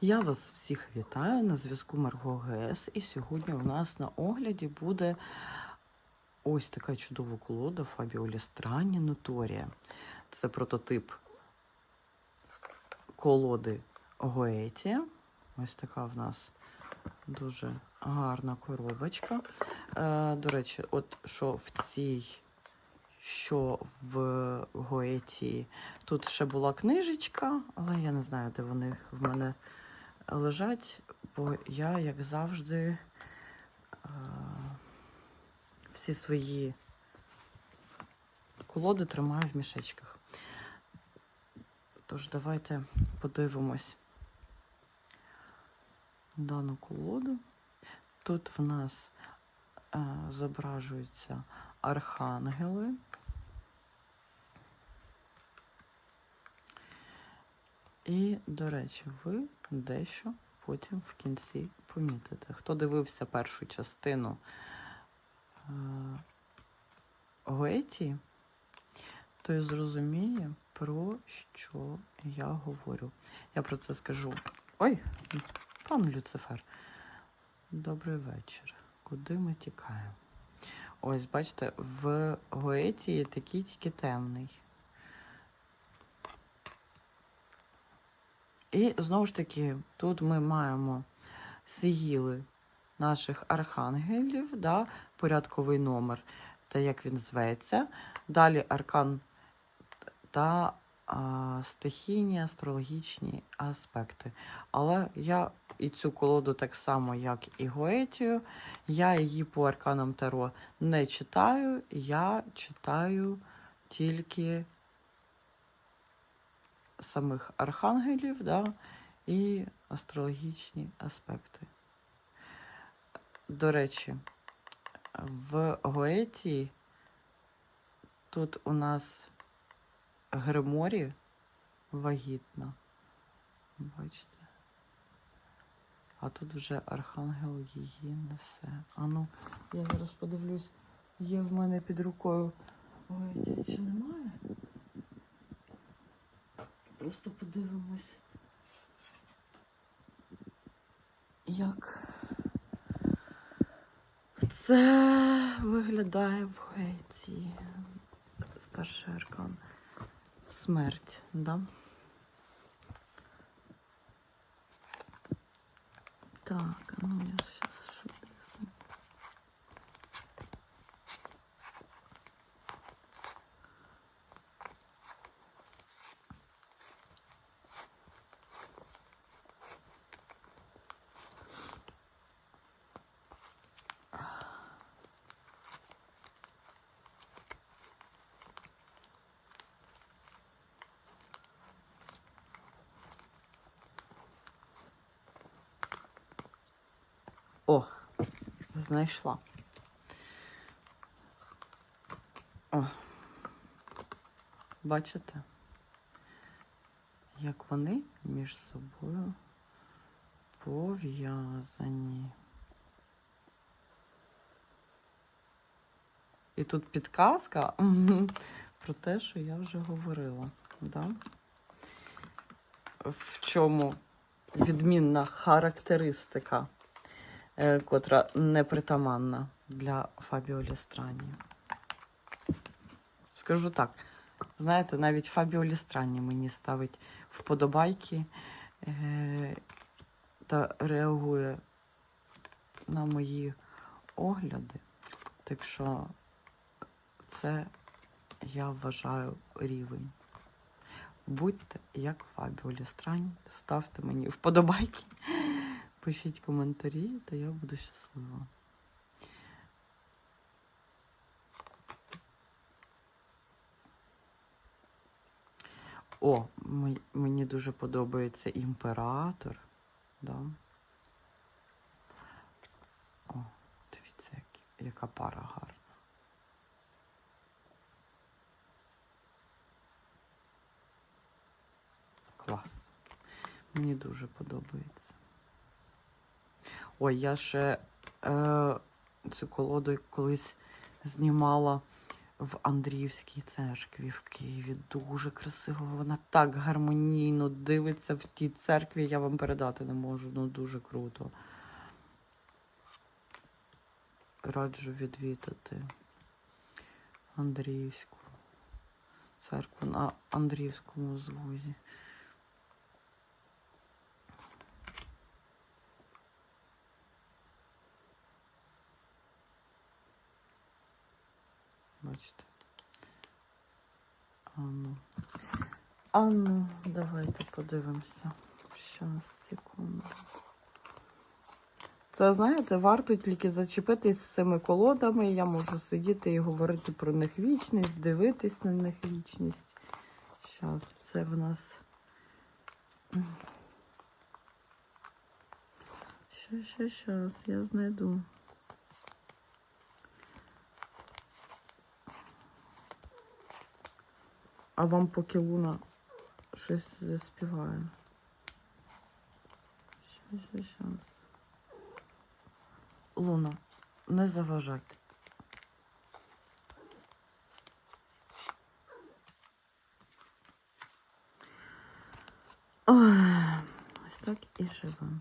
Я вас всіх вітаю на зв'язку Марго ГС. І сьогодні у нас на огляді буде ось така чудова колода Фабіолі Странні Ноторія. Це прототип колоди Гоеті. Ось така в нас дуже гарна коробочка. Е, до речі, от що в цій, що в Гоеті, тут ще була книжечка, але я не знаю, де вони в мене лежать, бо я, як завжди, е, всі свої колоди тримаю в мішечках. Тож давайте подивимось дану колоду. Тут в нас е, зображуються архангели. І, до речі, ви дещо потім в кінці помітите. Хто дивився першу частину е, той зрозуміє, про що я говорю. Я про це скажу. Ой, пан Люцифер. Добрий вечір. Куди ми тікаємо? Ось, бачите, в Гоеті такий тільки темний. І знову ж таки, тут ми маємо сигіли наших архангелів, да, порядковий номер та як він зветься. Далі аркан та а, стихійні астрологічні аспекти. Але я і цю колоду так само, як і Гоетію, я її по арканам Таро не читаю, я читаю тільки самих архангелів да, і астрологічні аспекти. До речі, в Гоеті тут у нас Гриморі вагітна. Бачите? А тут вже архангел її несе. А ну, я зараз подивлюсь, є в мене під рукою. Ой, чи немає? Просто подивимось, як це виглядає в Греції. Старший аркан. Смерть, да? Так, ну я сейчас швидко. О, знайшла. О. Бачите? Як вони між собою пов'язані. І тут підказка про те, що я вже говорила. Да? В чому відмінна характеристика е, котра непритаманна для Фабіолі Странні. Скажу так, знаєте, навіть Фабіолі Странні мені ставить вподобайки е, та реагує на мої огляди. Так що це я вважаю рівень. Будьте як Фабіолі Странні, ставте мені вподобайки. Пишіть коментарі, та я буду щаслива. О, мені дуже подобається імператор. Да? О, дивіться, як, яка пара гарна. Клас. Мені дуже подобається. Ой, я ще е, цю колоду колись знімала в Андріївській церкві в Києві. Дуже красиво. Вона так гармонійно дивиться в тій церкві. Я вам передати не можу. Ну дуже круто. Раджу відвідати Андріївську церкву на Андріївському звозі. Бачите. Ану. Ану, давайте подивимося. Щас, секунду. Це, знаєте, варто тільки зачепитись з цими колодами. Я можу сидіти і говорити про них вічність, дивитись на них вічність. Щас, це в нас. Щас, щас, щас, я знайду. А вам поки Луна щось заспіває. Щас, щас, щас. Луна, не заважайте. Ой, ось так і живемо.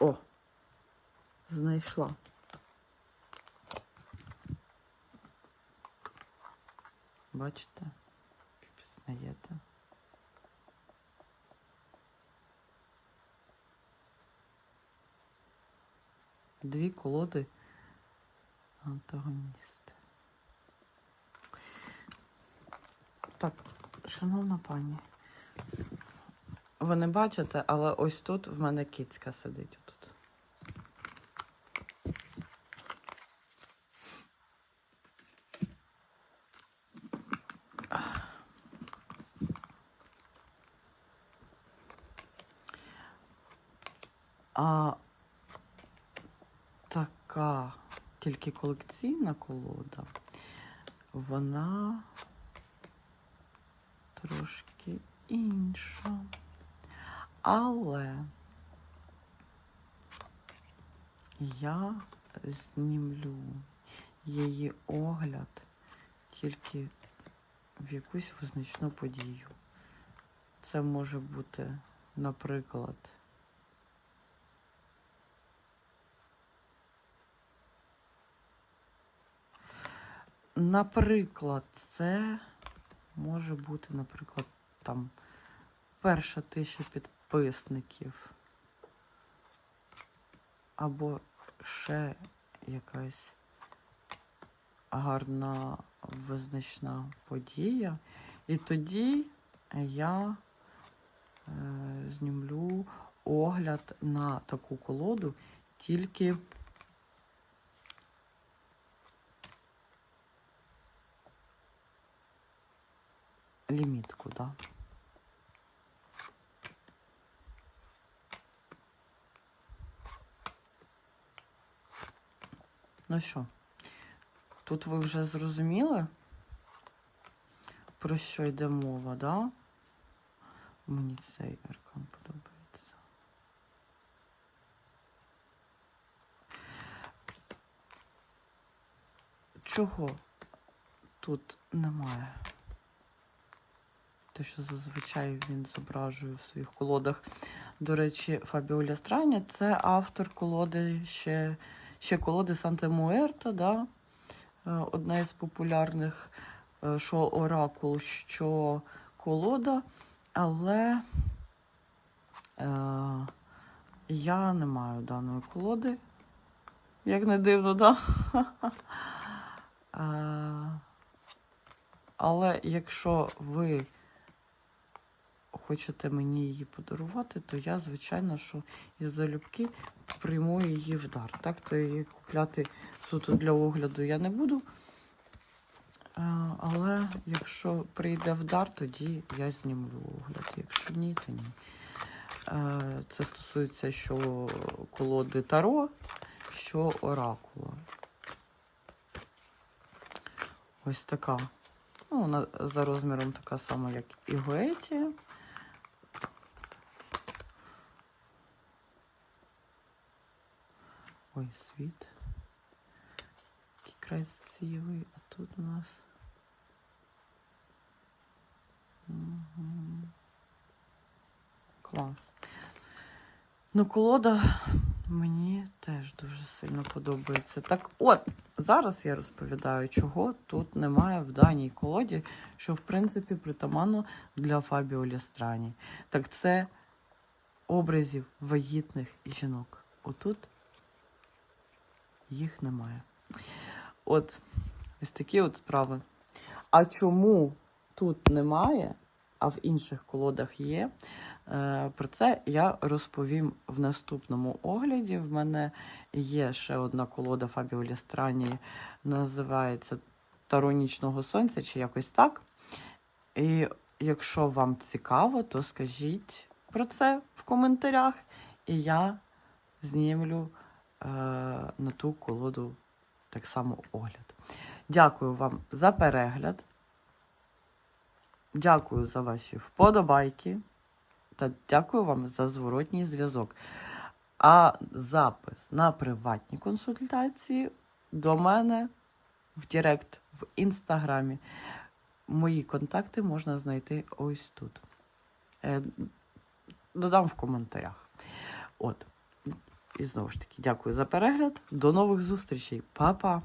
О, знайшла. Бачите? Впізнаєте? Дві колоди антагоністи. Так, шановна пані, ви не бачите, але ось тут в мене кицька сидить. Отут. А тільки колекційна колода, вона трошки інша. Але я знімлю її огляд тільки в якусь визначну подію. Це може бути, наприклад, Наприклад, це може бути, наприклад, там перша тисяча підписників. Або ще якась гарна визначна подія. І тоді я е, знімлю огляд на таку колоду тільки. Лімітку, да? Ну що, тут ви вже зрозуміли, про що йде мова, да? Мені цей аркан подобається. Чого тут немає? Те, що зазвичай він зображує в своїх колодах. До речі, Фабіоля Страня це автор колоди ще ще колоди Санте Муерто, да? Е, одна із популярних, е, що Оракул, що колода, але е, я не маю даної колоди. Як не дивно, да? Е, але якщо ви хочете мені її подарувати, то я, звичайно, що із залюбки прийму її в дар. Так, то її купляти суто для огляду я не буду. Але якщо прийде в дар, тоді я знімлю огляд. Якщо ні, то ні. Це стосується що колоди Таро, що оракула. Ось така. Ну, вона за розміром така сама, як і Гоетія. Ой, світ. Який красивий. А тут у нас. Клас. Ну, колода мені теж дуже сильно подобається. Так от, зараз я розповідаю, чого тут немає в даній колоді, що в принципі притаманно для Фабіо Лістрані. Так це образів вагітних жінок. Отут їх немає. От ось такі от справи. А чому тут немає, а в інших колодах є? Е, Про це я розповім в наступному огляді. В мене є ще одна колода Фабіо Лістрані, називається Таро нічного сонця чи якось так. І якщо вам цікаво, то скажіть про це в коментарях, і я знімлю на ту колоду так само огляд. Дякую вам за перегляд. Дякую за ваші вподобайки. Та дякую вам за зворотній зв'язок. А запис на приватні консультації до мене в Директ в інстаграмі. Мої контакти можна знайти ось тут. Е, Додам в коментарях. От. І знову ж таки, дякую за перегляд. До нових зустрічей. Па-па!